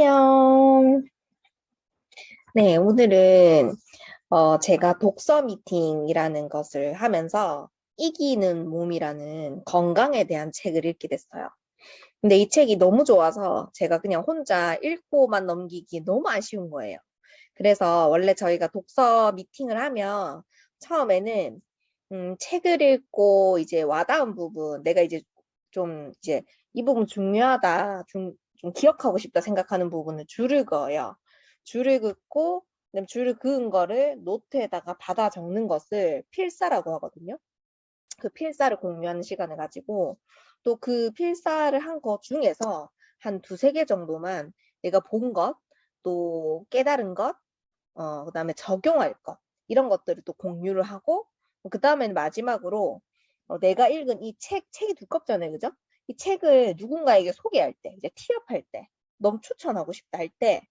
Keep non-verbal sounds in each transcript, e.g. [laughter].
안녕. 네, 오늘은 어, 제가 독서 미팅이라는 것을 하면서 이기는 몸이라는 건강에 대한 책을 읽게 됐어요. 근데 이 책이 너무 좋아서 제가 그냥 혼자 읽고만 넘기기 너무 아쉬운 거예요. 그래서 원래 저희가 독서 미팅을 하면 처음에는 음, 책을 읽고 이제 와닿은 부분, 내가 이제 좀 이제 이 부분 중요하다, 좀, 좀 기억하고 싶다 생각하는 부분을 줄을 그어요. 줄을 긋고 그다음에 줄을 그은 거를 노트에다가 받아 적는 것을 필사라고 하거든요. 그 필사를 공유하는 시간을 가지고 또 그 필사를 한 것 중에서 한 두세 개 정도만 내가 본 것, 또 깨달은 것, 어, 그 다음에 적용할 것 이런 것들을 또 공유를 하고 그 다음에는 마지막으로 어, 내가 읽은 이 책, 책이 두껍잖아요, 그죠? 이 책을 누군가에게 소개할 때, 이제 티업할 때, 너무 추천하고 싶다 할 때,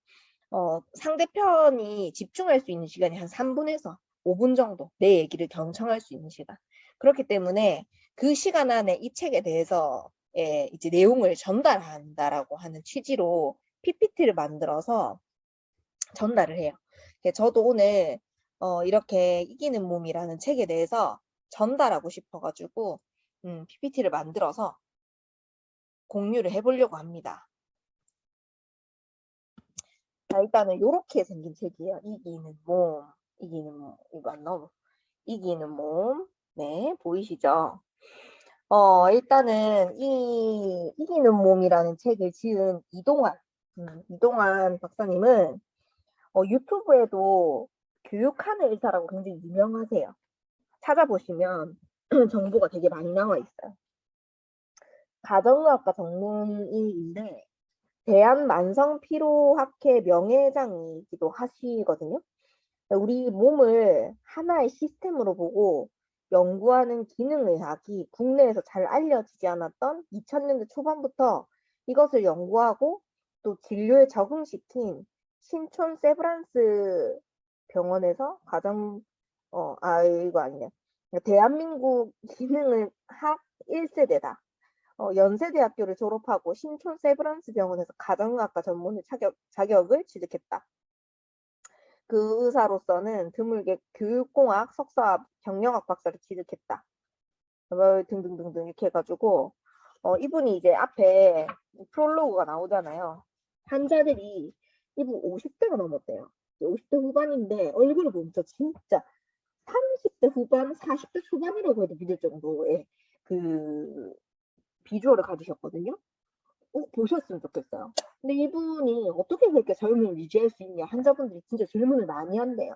어, 상대편이 집중할 수 있는 시간이 한 3분에서 5분 정도 내 얘기를 경청할 수 있는 시간. 그렇기 때문에 그 시간 안에 이 책에 대해서 예, 이제 내용을 전달한다라고 하는 취지로 PPT를 만들어서 전달을 해요. 예, 저도 오늘 어, 이렇게 이기는 몸이라는 책에 대해서 전달하고 싶어가지고 음, PPT를 만들어서 공유를 해보려고 합니다. 자, 일단은 이렇게 생긴 책이에요. 이기는 몸, 이기는 몸, 이거 안 나오고 이기는 몸, 네, 보이시죠? 어, 일단은 이 이기는 몸이라는 책을 지은 이동환, 음, 이동환 박사님은 어, 유튜브에도 교육하는 의사라고 굉장히 유명하세요. 찾아보시면 [clears throat] 정보가 되게 많이 나와 있어요. 가정의학과 전문의인데 대한만성피로학회 명예회장이기도 하시거든요. 우리 몸을 하나의 시스템으로 보고 연구하는 기능의학이 국내에서 잘 알려지지 않았던 2000년대 초반부터 이것을 연구하고 또 진료에 적응시킨 신촌 세브란스 병원에서 가정 어, 아 이거 아니네. 대한민국 기능의학 1세대다. 어, 연세대학교를 졸업하고 신촌 세브란스 병원에서 가정의학과 전문의 자격, 자격을 취득했다. 그 의사로서는 드물게 교육공학 석사 경영학 박사를 취득했다. 뭐 등등등등 이렇게 해가지고 어, 이분이 이제 앞에 프롤로그가 나오잖아요. 환자들이 이분 50대가 넘었대요. 50대 후반인데 얼굴을 보면 저 진짜 30대 후반, 40대 초반이라고 해도 믿을 정도의 그 비주얼을 가지셨거든요. 꼭 보셨으면 좋겠어요. 근데 이분이 어떻게 그렇게 젊음을 유지할 수 있냐. 환자분들이 진짜 질문을 많이 한대요.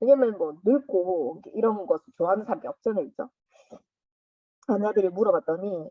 왜냐면 뭐 늙고 이런 것을 좋아하는 사람이 없잖아요. 그죠? 환자들이 물어봤더니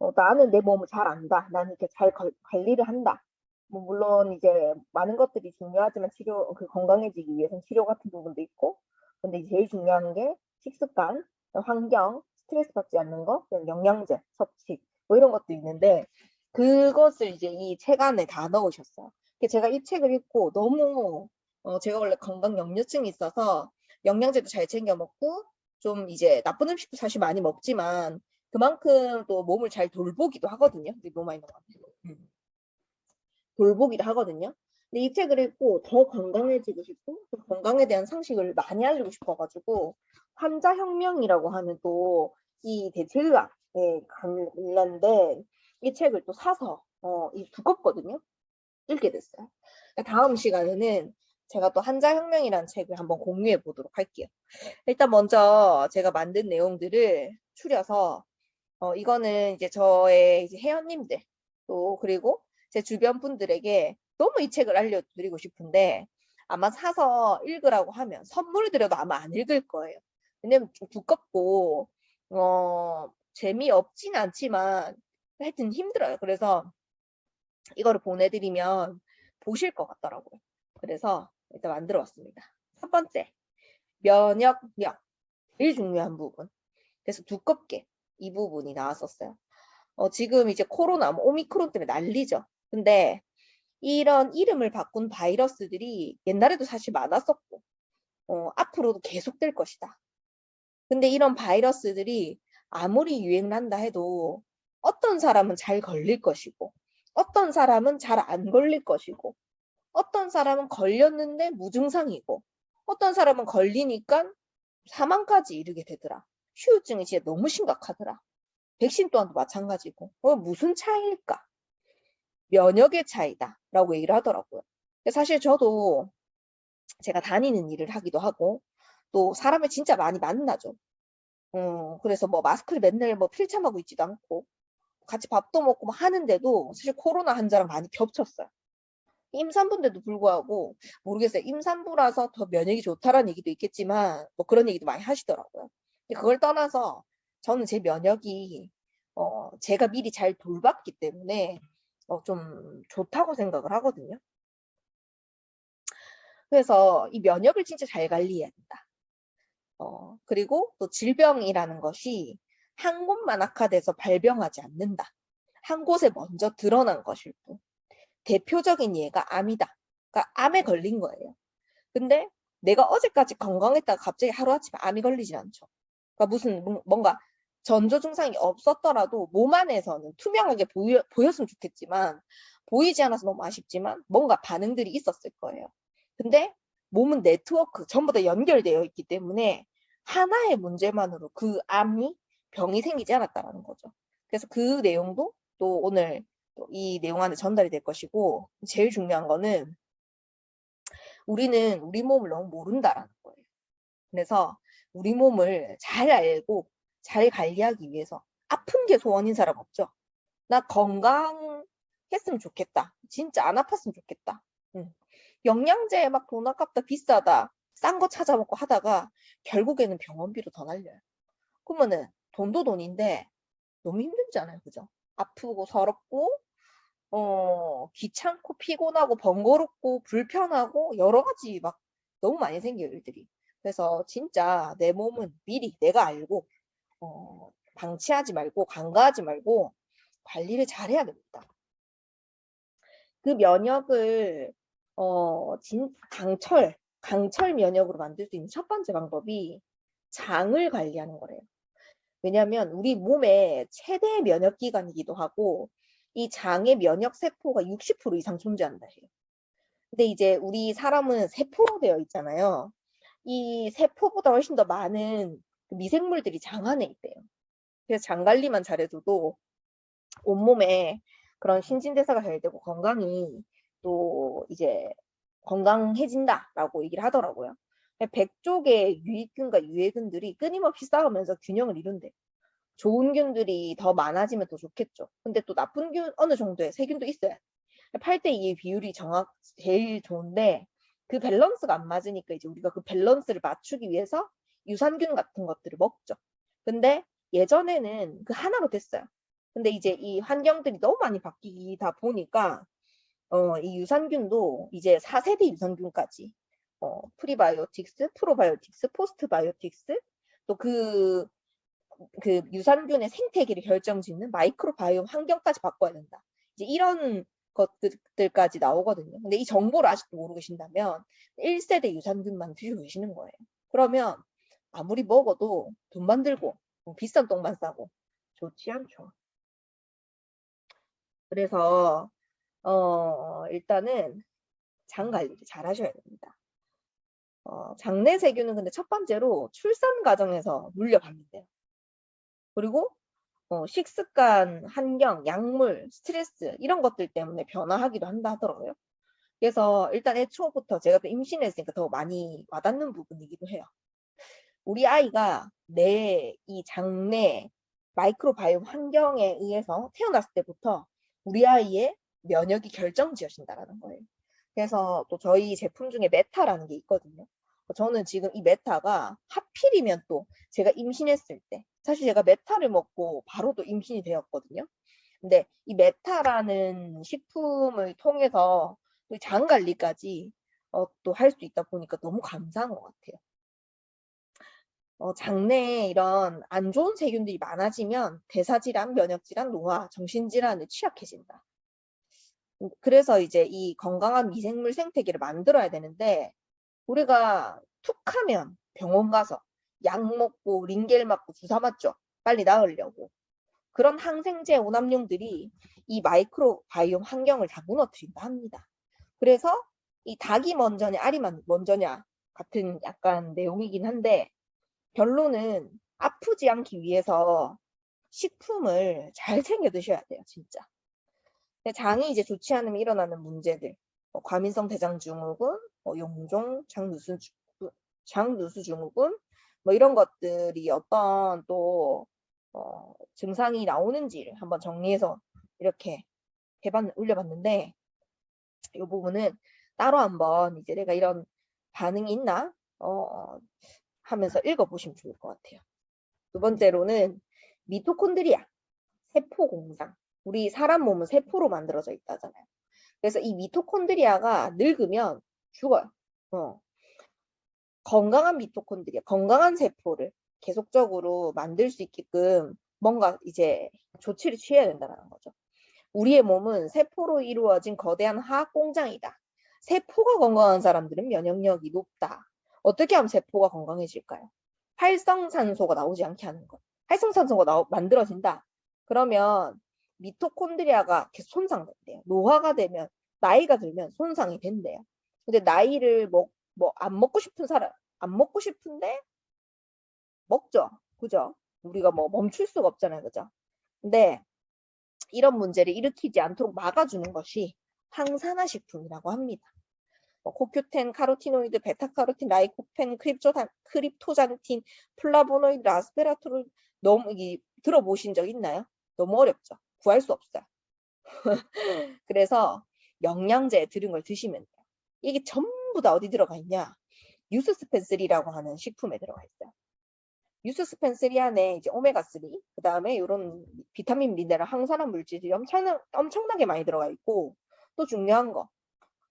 어, 나는 내 몸을 잘 안다. 나는 이렇게 잘 관리를 한다. 뭐 물론 이제 많은 것들이 중요하지만 치료 그 건강해지기 위해서는 치료 같은 부분도 있고 근데 제일 중요한 게 식습관, 환경, 스트레스 받지 않는 거, 영양제 섭취 뭐 이런 것도 있는데 그것을 이제 이 책 안에 다 넣으셨어요. 제가 이 책을 읽고 너무 어, 제가 원래 건강 염려증이 있어서 영양제도 잘 챙겨 먹고 좀 이제 나쁜 음식도 사실 많이 먹지만 그만큼 또 몸을 잘 돌보기도 하거든요. 너무 많이 먹었네. 음. 돌보기도 하거든요. 근데 이 책을 읽고 더 건강해지고 싶고 또 건강에 대한 상식을 많이 알리고 싶어가지고 환자혁명이라고 하는 또 이 대체의학 에 관련된 이 책을 또 사서 어, 이 두껍거든요. 읽게 됐어요. 다음 시간에는 제가 또 한자혁명이라는 책을 한번 공유해 보도록 할게요. 일단 먼저 제가 만든 내용들을 추려서 어, 이거는 이제 저의 이제 회원님들 또 그리고 제 주변 분들에게 너무 이 책을 알려드리고 싶은데 아마 사서 읽으라고 하면 선물 드려도 아마 안 읽을 거예요. 왜냐면 좀 두껍고 어, 재미없진 않지만 하여튼 힘들어요. 그래서 이거를 보내드리면 보실 것 같더라고요. 그래서 일단 만들어 왔습니다. 첫 번째, 면역력. 제일 중요한 부분. 그래서 두껍게 이 부분이 나왔었어요. 어, 지금 이제 코로나, 뭐 오미크론 때문에 난리죠. 근데 이런 이름을 바꾼 바이러스들이 옛날에도 사실 많았었고, 어, 앞으로도 계속될 것이다. 근데 이런 바이러스들이 아무리 유행을 한다 해도 어떤 사람은 잘 걸릴 것이고, 어떤 사람은 잘 안 걸릴 것이고, 어떤 사람은 걸렸는데 무증상이고 어떤 사람은 걸리니까 사망까지 이르게 되더라. 후유증이 진짜 너무 심각하더라. 백신 또한도 마찬가지고. 어, 무슨 차이일까? 면역의 차이다. 라고 얘기를 하더라고요. 사실 저도 제가 다니는 일을 하기도 하고 또 사람을 진짜 많이 만나죠. 어, 그래서 뭐 마스크를 맨날 뭐 필참하고 있지도 않고 같이 밥도 먹고 뭐 하는데도 사실 코로나 환자랑 많이 겹쳤어요. 임산부인데도 불구하고 모르겠어요. 임산부라서 더 면역이 좋다라는 얘기도 있겠지만 뭐 그런 얘기도 많이 하시더라고요. 그걸 떠나서 저는 제 면역이 어, 제가 미리 잘 돌봤기 때문에 어, 좀 좋다고 생각을 하거든요. 그래서 이 면역을 진짜 잘 관리해야 된다. 어, 그리고 또 질병이라는 것이 한 곳만 악화돼서 발병하지 않는다. 한 곳에 먼저 드러난 것일 뿐. 대표적인 예가 암이다. 그러니까 암에 걸린 거예요. 근데 내가 어제까지 건강했다가 갑자기 하루아침에 암이 걸리진 않죠. 그러니까 무슨 뭐- 뭔가 전조 증상이 없었더라도 몸 안에서는 투명하게 보여, 보였으면 좋겠지만 보이지 않아서 너무 아쉽지만 뭔가 반응들이 있었을 거예요. 근데 몸은 네트워크 전부 다 연결되어 있기 때문에 하나의 문제만으로 그 암이 병이 생기지 않았다라는 거죠. 그래서 그 내용도 또 오늘 또이 내용 안에 전달이 될 것이고 제일 중요한 거는 우리는 우리 몸을 너무 모른다라는 거예요. 그래서 우리 몸을 잘 알고 잘 관리하기 위해서 아픈 게 소원인 사람 없죠? 나 건강했으면 좋겠다. 진짜 안 아팠으면 좋겠다. 응. 영양제 막 돈 아깝다 비싸다 싼 거 찾아 먹고 하다가 결국에는 병원비로 더 날려요. 그러면은 돈도 돈인데 너무 힘들잖아요. 그죠? 아프고 서럽고 어 귀찮고 피곤하고 번거롭고 불편하고 여러 가지 막 너무 많이 생겨요, 일들이. 그래서 진짜 내 몸은 미리 내가 알고 어 방치하지 말고 간과하지 말고 관리를 잘해야 됩니다. 그 면역을 어, 진, 강철, 강철 면역으로 만들 수 있는 첫 번째 방법이 장을 관리하는 거래요. 왜냐하면 우리 몸의 최대 면역 기관이기도 하고 이 장의 면역 세포가 60% 이상 존재한다 해요. 근데 이제 우리 사람은 세포로 되어 있잖아요. 이 세포보다 훨씬 더 많은 그 미생물들이 장 안에 있대요. 그래서 장 관리만 잘해줘도 온몸에 그런 신진대사가 잘 되고 건강이 또 이제 건강해진다라고 얘기를 하더라고요. 100쪽의 유익균과 유해균들이 끊임없이 싸우면서 균형을 이룬대. 좋은 균들이 더 많아지면 더 좋겠죠. 근데 또 나쁜 균 어느 정도의 세균도 있어야 돼. 8대 2의 비율이 정확 제일 좋은데 그 밸런스가 안 맞으니까 이제 우리가 그 밸런스를 맞추기 위해서 유산균 같은 것들을 먹죠. 근데 예전에는 그 하나로 됐어요. 근데 이제 이 환경들이 너무 많이 바뀌다 보니까 어, 이 유산균도 이제 4세대 유산균까지 어, 프리바이오틱스, 프로바이오틱스, 포스트바이오틱스 또그 그 유산균의 생태계를 결정짓는 마이크로바이옴 환경까지 바꿔야 된다. 이제 이런 것들까지 나오거든요. 근데 이 정보를 아직도 모르고 계신다면 1세대 유산균만 드시고 계시는 거예요. 그러면 아무리 먹어도 돈만 들고 비싼 똥만 싸고 좋지 않죠. 그래서 어, 일단은 장 관리를 잘 하셔야 됩니다. 어, 장내 세균은 근데 첫 번째로 출산 과정에서 물려받는데요. 그리고 어, 식습관, 환경, 약물, 스트레스 이런 것들 때문에 변화하기도 한다 하더라고요. 그래서 일단 애초부터 제가 또 임신했으니까 더 많이 와닿는 부분이기도 해요. 우리 아이가 내 이 장내 마이크로바이옴 환경에 의해서 태어났을 때부터 우리 아이의 면역이 결정지어진다라는 거예요. 그래서 또 저희 제품 중에 메타라는 게 있거든요. 저는 지금 이 메타가 하필이면 또 제가 임신했을 때 사실 제가 메타를 먹고 바로 또 임신이 되었거든요. 근데 이 메타라는 식품을 통해서 장 관리까지 어, 또할 수 있다 보니까 너무 감사한 것 같아요. 어, 장내에 이런 안 좋은 세균들이 많아지면 대사질환, 면역질환, 노화, 정신질환에 취약해진다. 음, 그래서 이제 이 건강한 미생물 생태계를 만들어야 되는데 우리가 툭 하면 병원 가서 약 먹고 링겔 맞고 주사 맞죠. 빨리 나으려고. 그런 항생제 오남용들이 이 마이크로바이옴 환경을 다 무너뜨린다 합니다. 그래서 이 닭이 먼저냐 알이 만- 먼저냐 같은 약간 내용이긴 한데 결론은 아프지 않기 위해서 식품을 잘 챙겨 드셔야 돼요, 진짜. 장이 이제 좋지 않으면 일어나는 문제들, 뭐 과민성 대장 증후군, 뭐 용종, 장누수 주- 장누수 증후군, 뭐 이런 것들이 어떤 또 어, 증상이 나오는지를 한번 정리해서 이렇게 해봤 올려봤는데 이 부분은 따로 한번 이제 내가 이런 반응이 있나 어, 하면서 읽어보시면 좋을 것 같아요. 두 번째로는 미토콘드리아, 세포 공장. 우리 사람 몸은 세포로 만들어져 있다잖아요. 그래서 이 미토콘드리아가 늙으면 죽어요. 어. 건강한 미토콘드리아, 건강한 세포를 계속적으로 만들 수 있게끔 뭔가 이제 조치를 취해야 된다는 거죠. 우리의 몸은 세포로 이루어진 거대한 화학 공장이다. 세포가 건강한 사람들은 면역력이 높다. 어떻게 하면 세포가 건강해질까요? 활성산소가 나오지 않게 하는 것. 활성산소가 나오, 만들어진다. 그러면 미토콘드리아가 계속 손상된대요. 노화가 되면 나이가 들면 손상이 된대요. 근데 나이를 먹, 뭐 안 먹고 싶은 사람 안 먹고 싶은데 먹죠. 그죠? 우리가 뭐 멈출 수가 없잖아요. 그죠? 근데 이런 문제를 일으키지 않도록 막아주는 것이 항산화 식품이라고 합니다. 뭐 코큐텐, 카로티노이드, 베타카로틴, 라이코펜, 크립조단, 크립토잔틴, 플라보노이드, 라스베라토를 너무 이, 들어보신 적 있나요? 너무 어렵죠. 구할 수 없어요. [laughs] 그래서 영양제 들은 걸 드시면 돼요. 이게 전부 다 어디 들어가 있냐? 유스스펜스리라고 하는 식품에 들어가 있어요. 유스스펜스리 안에 이제 오메가3, 그 다음에 이런 비타민, 미네랄, 항산화 물질이 엄청나, 엄청나게 많이 들어가 있고, 또 중요한 거,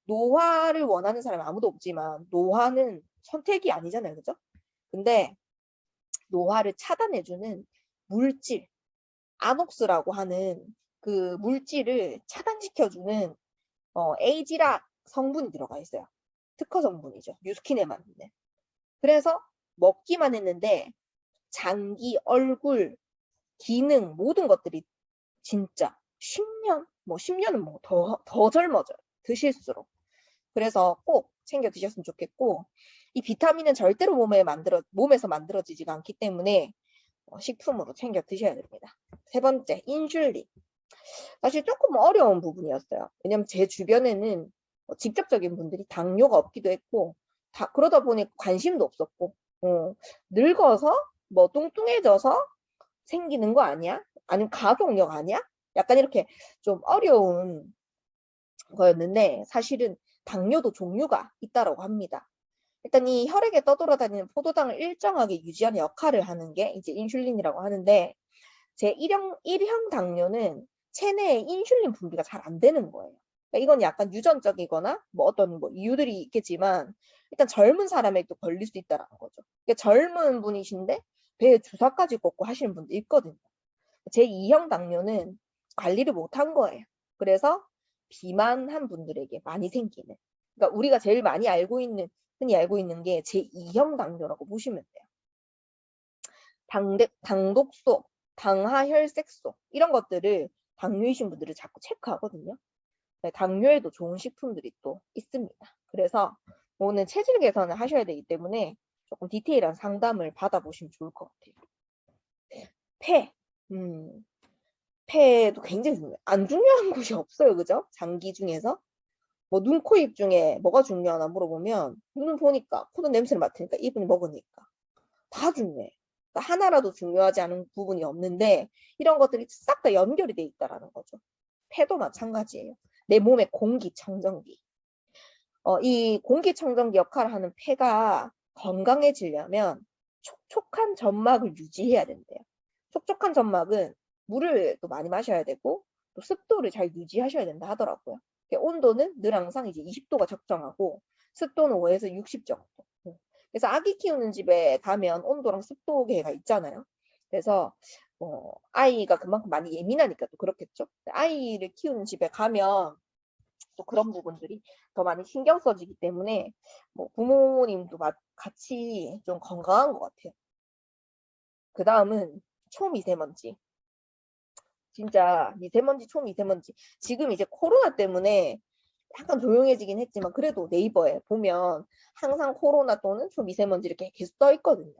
노화를 원하는 사람이 아무도 없지만, 노화는 선택이 아니잖아요. 그죠? 근데, 노화를 차단해주는 물질, 아녹스라고 하는 그 물질을 차단시켜주는 어, 에이지라 성분이 들어가 있어요. 특허 성분이죠. 뉴스킨에 맞는. 그래서 먹기만 했는데 장기, 얼굴, 기능 모든 것들이 진짜 10년, 뭐 10년은 뭐 더 더 젊어져요. 드실수록. 그래서 꼭 챙겨 드셨으면 좋겠고 이 비타민은 절대로 몸에 만들어 몸에서 만들어지지가 않기 때문에 어, 식품으로 챙겨 드셔야 됩니다. 세 번째, 인슐린. 사실 조금 어려운 부분이었어요. 왜냐면 제 주변에는 뭐 직접적인 분들이 당뇨가 없기도 했고, 다 그러다 보니 관심도 없었고, 어, 늙어서 뭐 뚱뚱해져서 생기는 거 아니야? 아니면 가족력 아니야? 약간 이렇게 좀 어려운 거였는데 사실은 당뇨도 종류가 있다라고 합니다. 일단 이 혈액에 떠돌아다니는 포도당을 일정하게 유지하는 역할을 하는 게 이제 인슐린이라고 하는데 제 1형, 1형 당뇨는 체내에 인슐린 분비가 잘 안 되는 거예요. 그러니까 이건 약간 유전적이거나 뭐 어떤 뭐 이유들이 있겠지만 일단 젊은 사람에도 걸릴 수 있다는 거죠. 그러니까 젊은 분이신데 배에 주사까지 꽂고 하시는 분도 있거든요. 제 2형 당뇨는 관리를 못한 거예요. 그래서 비만한 분들에게 많이 생기는. 그러니까 우리가 제일 많이 알고 있는 흔히 알고 있는 게 제2형 당뇨라고 보시면 돼요. 당대, 당독소, 당하혈색소 이런 것들을 당뇨이신 분들을 자꾸 체크하거든요. 네, 당뇨에도 좋은 식품들이 또 있습니다. 그래서 오늘 체질 개선을 하셔야 되기 때문에 조금 디테일한 상담을 받아보시면 좋을 것 같아요. 폐, 음, 폐도 굉장히 중요해요. 안 중요한 [laughs] 곳이 없어요, 그죠? 장기 중에서. 뭐 눈, 코, 입 중에 뭐가 중요하나 물어보면 눈은 보니까, 코는 냄새를 맡으니까, 입은 먹으니까. 다 중요해. 그러니까 하나라도 중요하지 않은 부분이 없는데 이런 것들이 싹 다 연결이 돼 있다라는 거죠. 폐도 마찬가지예요. 내 몸의 공기청정기. 어, 이 공기청정기 역할을 하는 폐가 건강해지려면 촉촉한 점막을 유지해야 된대요. 촉촉한 점막은 물을 또 많이 마셔야 되고 또 습도를 잘 유지하셔야 된다 하더라고요. 온도는 늘 항상 이제 20도가 적정하고 습도는 5에서 60 정도. 그래서 아기 키우는 집에 가면 온도랑 습도계가 있잖아요. 그래서 어, 아이가 그만큼 많이 예민하니까 또 그렇겠죠. 아이를 키우는 집에 가면 또 그런 부분들이 더 많이 신경 써지기 때문에 뭐 부모님도 같이 좀 건강한 것 같아요. 그 다음은 초미세먼지. 진짜 미세먼지, 초미세먼지. 지금 이제 코로나 때문에 약간 조용해지긴 했지만 그래도 네이버에 보면 항상 코로나 또는 초미세먼지 이렇게 계속 떠 있거든요.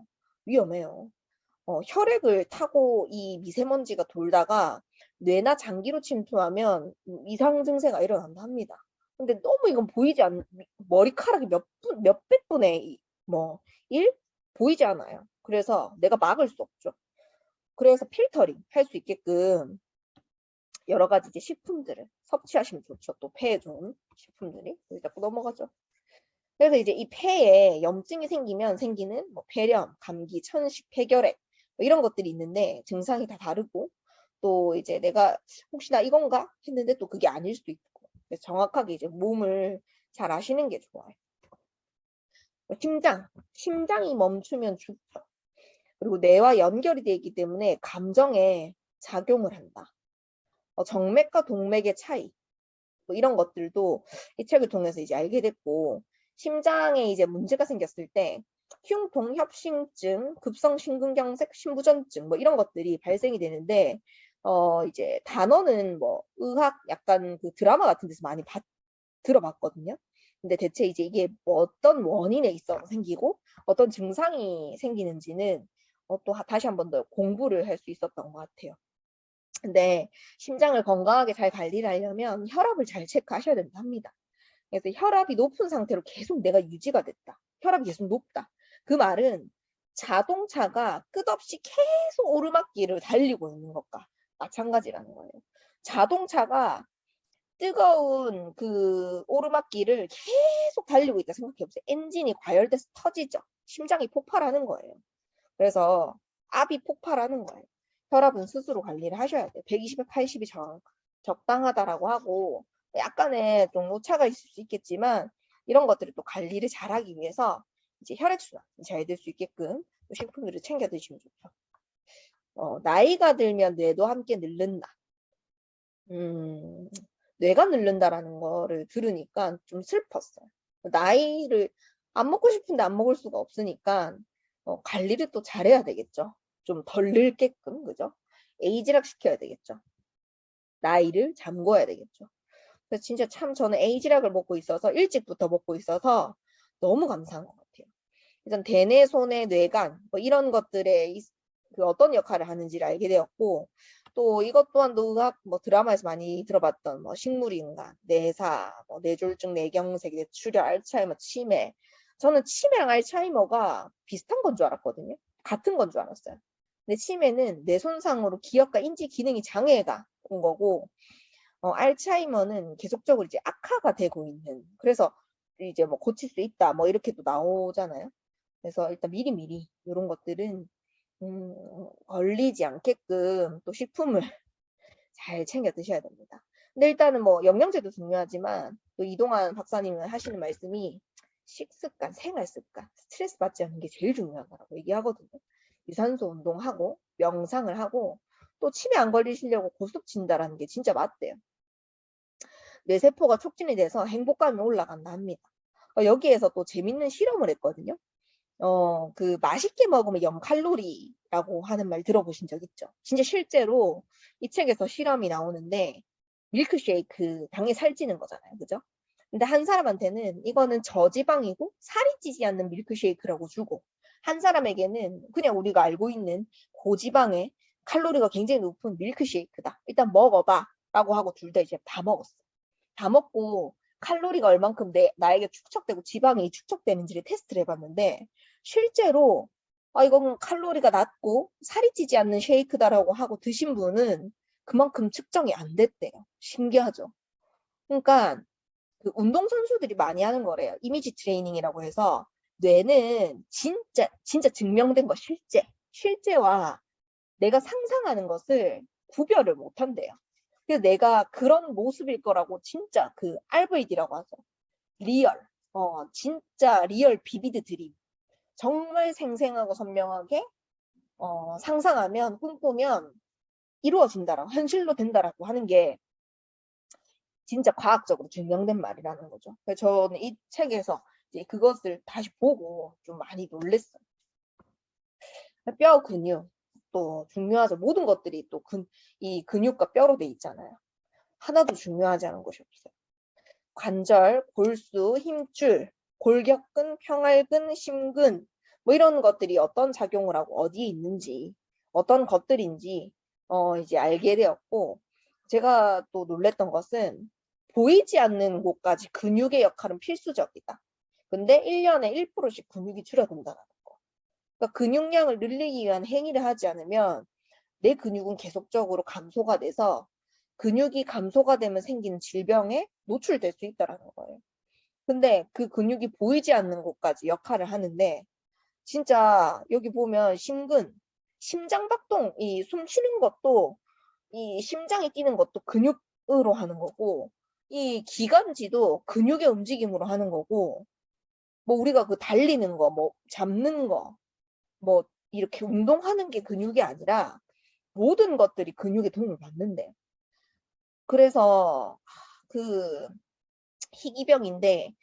위험해요. 어, 혈액을 타고 이 미세먼지가 돌다가 뇌나 장기로 침투하면 이상 증세가 일어난다 합니다. 근데 너무 이건 보이지 않, 머리카락이 몇 분, 몇백 분의 뭐, 일? 보이지 않아요. 그래서 내가 막을 수 없죠. 그래서 필터링 할 수 있게끔 여러 가지 이제 식품들을 섭취하시면 좋죠. 또 폐에 좋은 식품들이. 자꾸 넘어가죠. 그래서 이제 이 폐에 염증이 생기면 생기는 뭐 폐렴, 감기, 천식, 폐결핵 뭐 이런 것들이 있는데 증상이 다 다르고 또 이제 내가 혹시나 이건가 했는데 또 그게 아닐 수도 있고 그래서 정확하게 이제 몸을 잘 아시는 게 좋아요. 심장, 심장이 멈추면 죽죠. 그리고 뇌와 연결이 되어 있기 때문에 감정에 작용을 한다. 어, 정맥과 동맥의 차이 뭐 이런 것들도 이 책을 통해서 이제 알게 됐고 심장에 이제 문제가 생겼을 때 흉통협심증, 급성심근경색, 심부전증 뭐 이런 것들이 발생이 되는데 어 이제 단어는 뭐 의학 약간 그 드라마 같은 데서 많이 봤, 들어봤거든요. 근데 대체 이제 이게 뭐 어떤 원인에 있어서 생기고 어떤 증상이 생기는지는 어, 또 다시 한 번 더 공부를 할 수 있었던 것 같아요. 근데 심장을 건강하게 잘 관리를 하려면 혈압을 잘 체크하셔야 된다 합니다. 그래서 혈압이 높은 상태로 계속 내가 유지가 됐다. 혈압이 계속 높다. 그 말은 자동차가 끝없이 계속 오르막길을 달리고 있는 것과 마찬가지라는 거예요. 자동차가 뜨거운 그 오르막길을 계속 달리고 있다 생각해 보세요. 엔진이 과열돼서 터지죠. 심장이 폭발하는 거예요. 그래서 압이 폭발하는 거예요. 혈압은 스스로 관리를 하셔야 돼요. 120에 80이 적, 적당하다라고 하고 약간의 좀 오차가 있을 수 있겠지만 이런 것들을 또 관리를 잘하기 위해서 이제 혈액순환이 잘 될 수 있게끔 식품들을 챙겨 드시면 좋죠. 어, 나이가 들면 뇌도 함께 늙는다. 음, 뇌가 늙는다라는 거를 들으니까 좀 슬펐어요. 나이를 안 먹고 싶은데 안 먹을 수가 없으니까 어, 관리를 또 잘해야 되겠죠. 좀 덜 늙게끔, 그죠? 에이지락 시켜야 되겠죠. 나이를 잠궈야 되겠죠. 그래서 진짜 참 저는 에이지락을 먹고 있어서 일찍부터 먹고 있어서 너무 감사한 것 같아요. 일단 대뇌, 소뇌, 뇌간 뭐 이런 것들의 그 어떤 역할을 하는지를 알게 되었고 또 이것 또한도 의학 뭐 드라마에서 많이 들어봤던 뭐 식물인간, 뇌사, 뭐 뇌졸중, 뇌경색, 뇌출혈, 알츠하이머, 치매 저는 치매랑 알츠하이머가 비슷한 건 줄 알았거든요. 같은 건 줄 알았어요. 근데 치매는 뇌 손상으로 기억과 인지 기능이 장애가 온 거고 어, 알츠하이머는 계속적으로 이제 악화가 되고 있는 그래서 이제 뭐 고칠 수 있다 뭐 이렇게도 나오잖아요. 그래서 일단 미리미리 이런 것들은 음, 걸리지 않게끔 또 식품을 [laughs] 잘 챙겨 드셔야 됩니다. 근데 일단은 뭐 영양제도 중요하지만 또 이동환 박사님은 하시는 말씀이 식습관, 생활 습관, 스트레스 받지 않는 게 제일 중요하다고 얘기하거든요. 유산소 운동하고 명상을 하고 또 치매 안 걸리시려고 고속 진다라는 게 진짜 맞대요. 뇌세포가 촉진이 돼서 행복감이 올라간다 합니다. 어, 여기에서 또 재밌는 실험을 했거든요. 어, 그 맛있게 먹으면 0칼로리라고 하는 말 들어보신 적 있죠? 진짜 실제로 이 책에서 실험이 나오는데 밀크쉐이크 당에 살찌는 거잖아요. 그죠? 근데 한 사람한테는 이거는 저지방이고 살이 찌지 않는 밀크쉐이크라고 주고 한 사람에게는 그냥 우리가 알고 있는 고지방의 칼로리가 굉장히 높은 밀크쉐이크다. 일단 먹어봐 라고 하고 둘 다 이제 다 먹었어. 다 먹고 칼로리가 얼만큼 내, 나에게 축적되고 지방이 축적되는지를 테스트를 해봤는데 실제로 아 이건 칼로리가 낮고 살이 찌지 않는 쉐이크다라고 하고 드신 분은 그만큼 측정이 안 됐대요. 신기하죠. 그러니까 그 운동 선수들이 많이 하는 거래요. 이미지 트레이닝이라고 해서 뇌는 진짜 진짜 증명된 거 실제 실제와 내가 상상하는 것을 구별을 못 한대요. 그래서 내가 그런 모습일 거라고 진짜 그 RVD라고 하죠. 리얼. 어, 진짜 리얼 비비드 드림. 정말 생생하고 선명하게 어, 상상하면 꿈꾸면 이루어진다라고 현실로 된다라고 하는 게 진짜 과학적으로 증명된 말이라는 거죠. 그래서 저는 이 책에서 이제 그것을 다시 보고 좀 많이 놀랬어요. 뼈 근육 또 중요하죠. 모든 것들이 또 근, 이 근육과 뼈로 돼 있잖아요. 하나도 중요하지 않은 것이 없어요. 관절, 골수, 힘줄, 골격근, 평활근, 심근 뭐 이런 것들이 어떤 작용을 하고 어디에 있는지 어떤 것들인지 어 이제 알게 되었고 제가 또 놀랬던 것은 보이지 않는 곳까지 근육의 역할은 필수적이다. 근데 1년에 1%씩 근육이 줄어든다는 거. 그러니까 근육량을 늘리기 위한 행위를 하지 않으면 내 근육은 계속적으로 감소가 돼서 근육이 감소가 되면 생기는 질병에 노출될 수 있다라는 거예요. 근데 그 근육이 보이지 않는 곳까지 역할을 하는데 진짜 여기 보면 심근, 심장박동, 이 숨 쉬는 것도 이 심장이 뛰는 것도 근육으로 하는 거고 이 기관지도 근육의 움직임으로 하는 거고 뭐 우리가 그 달리는 거, 뭐 잡는 거, 뭐 이렇게 운동하는 게 근육이 아니라 모든 것들이 근육의 도움을 받는데 그래서 그 희귀병인데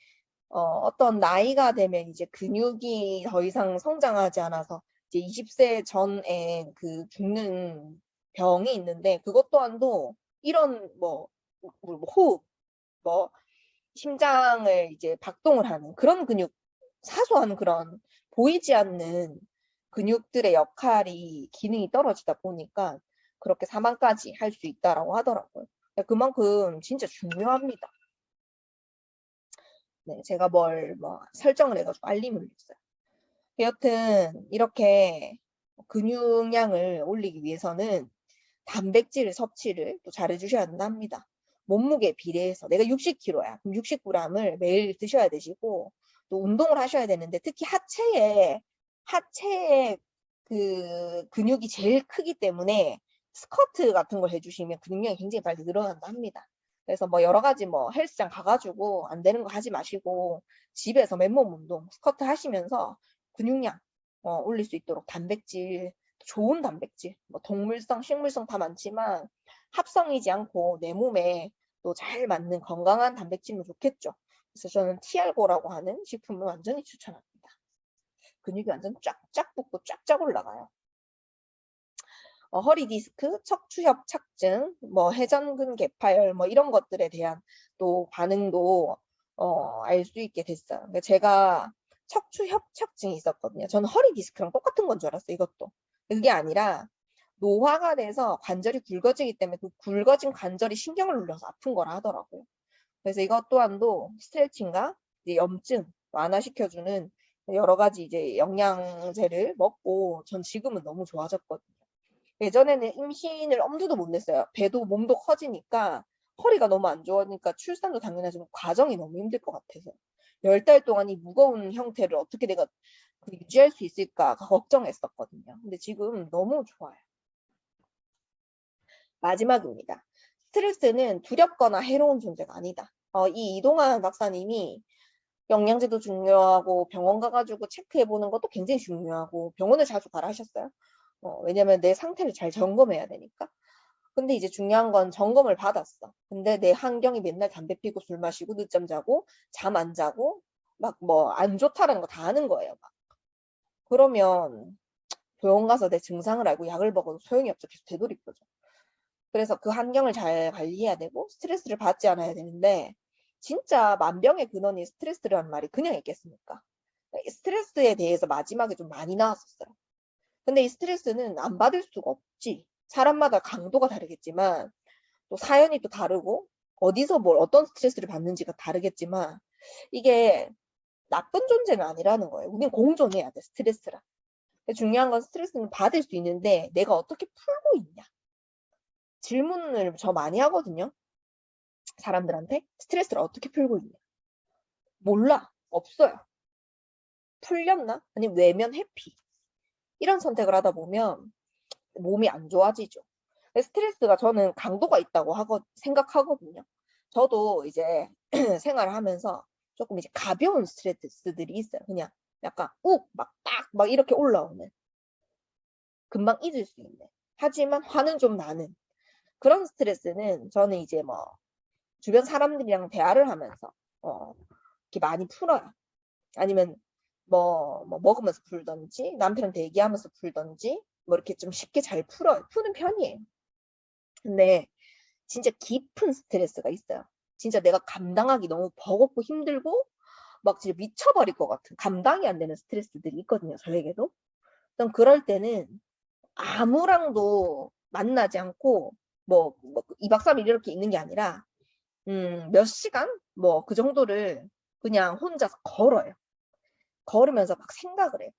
어, 어떤 나이가 되면 이제 근육이 더 이상 성장하지 않아서 이제 20세 전에 그 죽는 병이 있는데 그것 또한도 이런 뭐, 뭐 호흡, 뭐 심장을 이제 박동을 하는 그런 근육 사소한 그런 보이지 않는 근육들의 역할이 기능이 떨어지다 보니까 그렇게 사망까지 할 수 있다라고 하더라고요. 그만큼 진짜 중요합니다. 네, 제가 뭘 뭐 설정을 해가지고 알림을 했어요. 여튼 이렇게 근육량을 올리기 위해서는 단백질 섭취를 또 잘해주셔야 한답니다. 몸무게 비례해서 내가 60kg야. 그럼 60g을 매일 드셔야 되시고 또 운동을 하셔야 되는데 특히 하체에 하체에 그 근육이 제일 크기 때문에 스쿼트 같은 걸 해주시면 근육량이 굉장히 빨리 늘어난다 합니다. 그래서 뭐 여러 가지 뭐 헬스장 가가지고 안 되는 거 하지 마시고 집에서 맨몸 운동, 스쿼트 하시면서 근육량 어, 올릴 수 있도록 단백질, 좋은 단백질, 뭐 동물성, 식물성 다 많지만 합성이지 않고 내 몸에 또 잘 맞는 건강한 단백질은 좋겠죠. 그래서 저는 티알고라고 하는 식품을 완전히 추천합니다. 근육이 완전 쫙쫙 붙고 쫙쫙 올라가요. 어, 허리 디스크, 척추 협 착증, 뭐 회전근 개파열 뭐 이런 것들에 대한 또 반응도 어, 알 수 있게 됐어요. 그러니까 제가 척추 협 착증이 있었거든요. 저는 허리 디스크랑 똑같은 건 줄 알았어요. 이것도. 그게 아니라 노화가 돼서 관절이 굵어지기 때문에 그 굵어진 관절이 신경을 눌려서 아픈 거라 하더라고요. 그래서 이것 또한도 스트레칭과 염증 완화시켜주는 여러 가지 이제 영양제를 먹고 전 지금은 너무 좋아졌거든요. 예전에는 임신을 엄두도 못 냈어요. 배도 몸도 커지니까 허리가 너무 안 좋으니까 출산도 당연하지만 과정이 너무 힘들 것 같아서 열 달 동안 이 무거운 형태를 어떻게 내가 그 유지할 수 있을까 걱정했었거든요. 근데 지금 너무 좋아요. 마지막입니다. 스트레스는 두렵거나 해로운 존재가 아니다. 어, 이 이동환 박사님이 영양제도 중요하고 병원 가가지고 체크해보는 것도 굉장히 중요하고 병원을 자주 가라 하셨어요. 어, 왜냐면 내 상태를 잘 점검해야 되니까. 근데 이제 중요한 건 점검을 받았어. 근데 내 환경이 맨날 담배 피고 술 마시고 늦잠 자고 잠 안 자고 막 뭐 안 좋다라는 거 다 아는 거예요. 막. 그러면 병원 가서 내 증상을 알고 약을 먹어도 소용이 없죠. 계속 되돌이표죠. 그래서 그 환경을 잘 관리해야 되고 스트레스를 받지 않아야 되는데 진짜 만병의 근원이 스트레스라는 말이 그냥 있겠습니까? 스트레스에 대해서 마지막에 좀 많이 나왔었어요. 근데 이 스트레스는 안 받을 수가 없지. 사람마다 강도가 다르겠지만 또 사연이 또 다르고 어디서 뭘 어떤 스트레스를 받는지가 다르겠지만 이게 나쁜 존재는 아니라는 거예요. 우리는 공존해야 돼 스트레스랑. 중요한 건 스트레스는 받을 수 있는데 내가 어떻게 풀고 있냐. 질문을 저 많이 하거든요. 사람들한테 스트레스를 어떻게 풀고 있냐. 몰라. 없어요. 풀렸나? 아니면 외면 회피. 이런 선택을 하다 보면 몸이 안 좋아지죠. 스트레스가 저는 강도가 있다고 하고 생각하거든요. 저도 이제 [clears throat] 생활을 하면서 조금 이제 가벼운 스트레스들이 있어요. 그냥 약간 욱, 막 딱, 막 이렇게 올라오는. 금방 잊을 수 있는. 하지만 화는 좀 나는. 그런 스트레스는 저는 이제 뭐 주변 사람들이랑 대화를 하면서 어, 이렇게 많이 풀어요. 아니면 뭐, 뭐 먹으면서 풀던지 남편한테 얘기하면서 풀던지 뭐 이렇게 좀 쉽게 잘 풀어요. 푸는 편이에요. 근데 진짜 깊은 스트레스가 있어요. 진짜 내가 감당하기 너무 버겁고 힘들고 막 진짜 미쳐버릴 것 같은 감당이 안 되는 스트레스들이 있거든요. 저에게도. 그럼 그럴 때는 아무랑도 만나지 않고 뭐, 뭐 2박 3일 이렇게 있는 게 아니라 음, 몇 시간 뭐 그 정도를 그냥 혼자서 걸어요. 걸으면서 막 생각을 해요.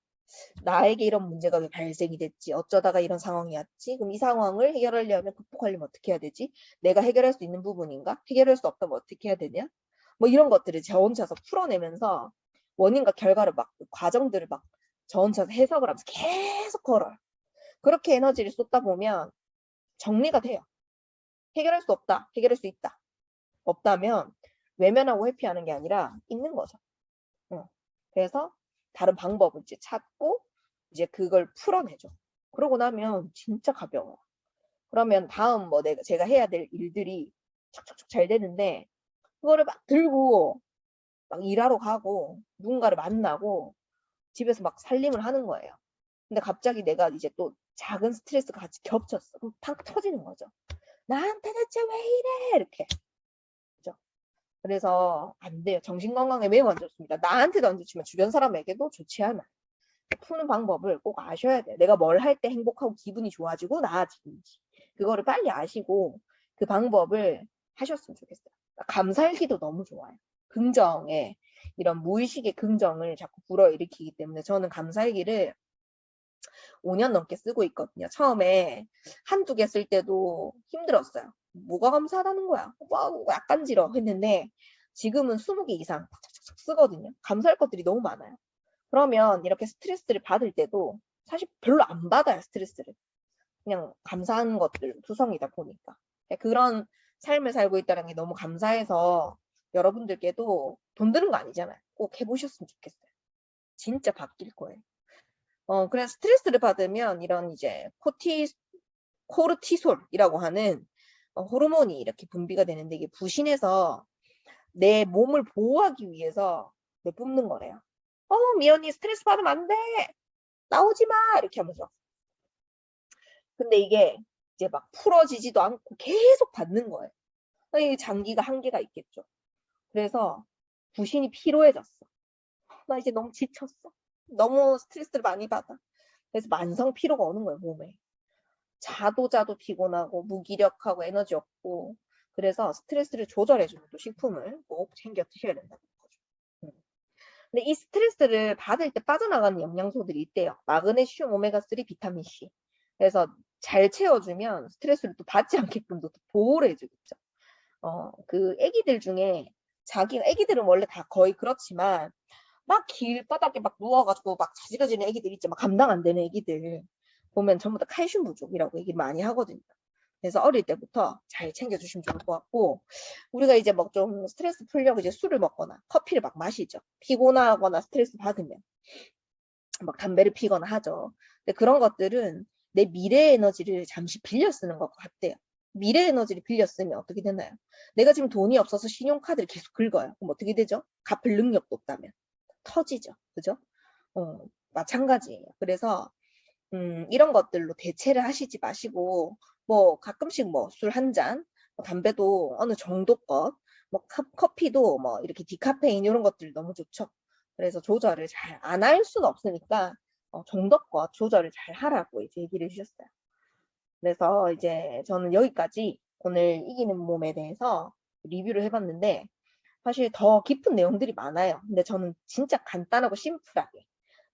나에게 이런 문제가 왜 발생이 됐지? 어쩌다가 이런 상황이 왔지? 그럼 이 상황을 해결하려면 극복하려면 어떻게 해야 되지? 내가 해결할 수 있는 부분인가? 해결할 수 없다면 어떻게 해야 되냐? 뭐 이런 것들을 저 혼자서 풀어내면서 원인과 결과를 막 과정들을 막 저 혼자서 해석을 하면서 계속 걸어요. 그렇게 에너지를 쏟다 보면 정리가 돼요. 해결할 수 없다. 해결할 수 있다. 없다면 외면하고 회피하는 게 아니라 있는 거죠. 어. 그래서 다른 방법을 이제 찾고 이제 그걸 풀어내죠. 그러고 나면 진짜 가벼워. 그러면 다음 뭐 내가 제가 해야 될 일들이 척척척 잘 되는데 그거를 막 들고 막 일하러 가고 누군가를 만나고 집에서 막 살림을 하는 거예요. 근데 갑자기 내가 이제 또 작은 스트레스가 같이 겹쳤어. 그럼 팡 터지는 거죠. 나한테 대체 왜 이래? 이렇게. 그죠? 그래서 안 돼요. 정신 건강에 매우 안 좋습니다. 나한테도 안 좋지만 주변 사람에게도 좋지 않아요. 푸는 방법을 꼭 아셔야 돼요. 내가 뭘 할 때 행복하고 기분이 좋아지고 나아지는지. 그거를 빨리 아시고 그 방법을 하셨으면 좋겠어요. 감사일기도 너무 좋아요. 긍정에 이런 무의식의 긍정을 자꾸 불어일으키기 때문에 저는 감사일기를 5년 넘게 쓰고 있거든요. 처음에 한두 개 쓸 때도 힘들었어요. 뭐가 감사하다는 거야? 와, 약간 지러 했는데 지금은 20개 이상 쓰거든요. 감사할 것들이 너무 많아요. 그러면 이렇게 스트레스를 받을 때도 사실 별로 안 받아요, 스트레스를. 그냥 감사한 것들 투성이다 보니까. 그런 삶을 살고 있다는 게 너무 감사해서 여러분들께도 돈 드는 거 아니잖아요. 꼭 해보셨으면 좋겠어요. 진짜 바뀔 거예요. 어, 그래서 스트레스를 받으면 이런 이제 코티, 코르티솔이라고 하는 어, 호르몬이 이렇게 분비가 되는데 이게 부신해서 내 몸을 보호하기 위해서 내뿜는 거래요. 어, 미연이 스트레스 받으면 안 돼. 나오지 마. 이렇게 하면서. 근데 이게 이제 막 풀어지지도 않고 계속 받는 거예요. 이 장기가 한계가 있겠죠. 그래서 부신이 피로해졌어. 나 이제 너무 지쳤어. 너무 스트레스를 많이 받아. 그래서 만성 피로가 오는 거예요, 몸에. 자도 자도 피곤하고 무기력하고 에너지 없고 그래서 스트레스를 조절해주는 또 식품을 꼭 챙겨 드셔야 된다는 거죠. 음. 근데 이 스트레스를 받을 때 빠져나가는 영양소들이 있대요. 마그네슘, 오메가3, 비타민C. 그래서 잘 채워주면 스트레스를 또 받지 않게끔 또 보호를 해주겠죠. 어, 그 애기들 중에 자기 애기들은 원래 다 거의 그렇지만 막 길바닥에 막 누워가지고 막 자지러지는 애기들 있죠. 막 감당 안 되는 애기들 보면 전부 다 칼슘 부족이라고 얘기를 많이 하거든요. 그래서 어릴 때부터 잘 챙겨주시면 좋을 것 같고 우리가 이제 뭐좀 스트레스 풀려고 이제 술을 먹거나 커피를 막 마시죠. 피곤하거나 스트레스 받으면 막 담배를 피거나 하죠. 근데 그런 것들은 내 미래 에너지를 잠시 빌려 쓰는 것 같대요. 미래 에너지를 빌려 쓰면 어떻게 되나요? 내가 지금 돈이 없어서 신용카드를 계속 긁어요. 그럼 어떻게 되죠? 갚을 능력도 없다면 터지죠. 그죠? 어, 마찬가지예요. 그래서 음, 이런 것들로 대체를 하시지 마시고 뭐 가끔씩 뭐 술 한 잔, 뭐 담배도 어느 정도껏, 뭐 커피도 뭐 이렇게 디카페인 이런 것들 너무 좋죠. 그래서 조절을 잘 안 할 수는 없으니까 어, 정도껏 조절을 잘 하라고 이제 얘기를 해주셨어요. 그래서 이제 저는 여기까지 오늘 이기는 몸에 대해서 리뷰를 해봤는데 사실 더 깊은 내용들이 많아요. 근데 저는 진짜 간단하고 심플하게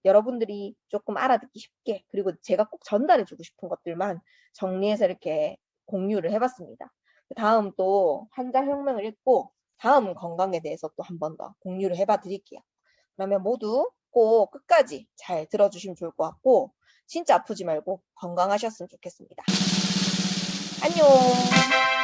여러분들이 조금 알아듣기 쉽게 그리고 제가 꼭 전달해주고 싶은 것들만 정리해서 이렇게 공유를 해봤습니다. 다음 또 한자 혁명을 읽고 다음 건강에 대해서 또 한 번 더 공유를 해봐 드릴게요. 그러면 모두 꼭 끝까지 잘 들어주시면 좋을 것 같고 진짜 아프지 말고 건강하셨으면 좋겠습니다. 안녕.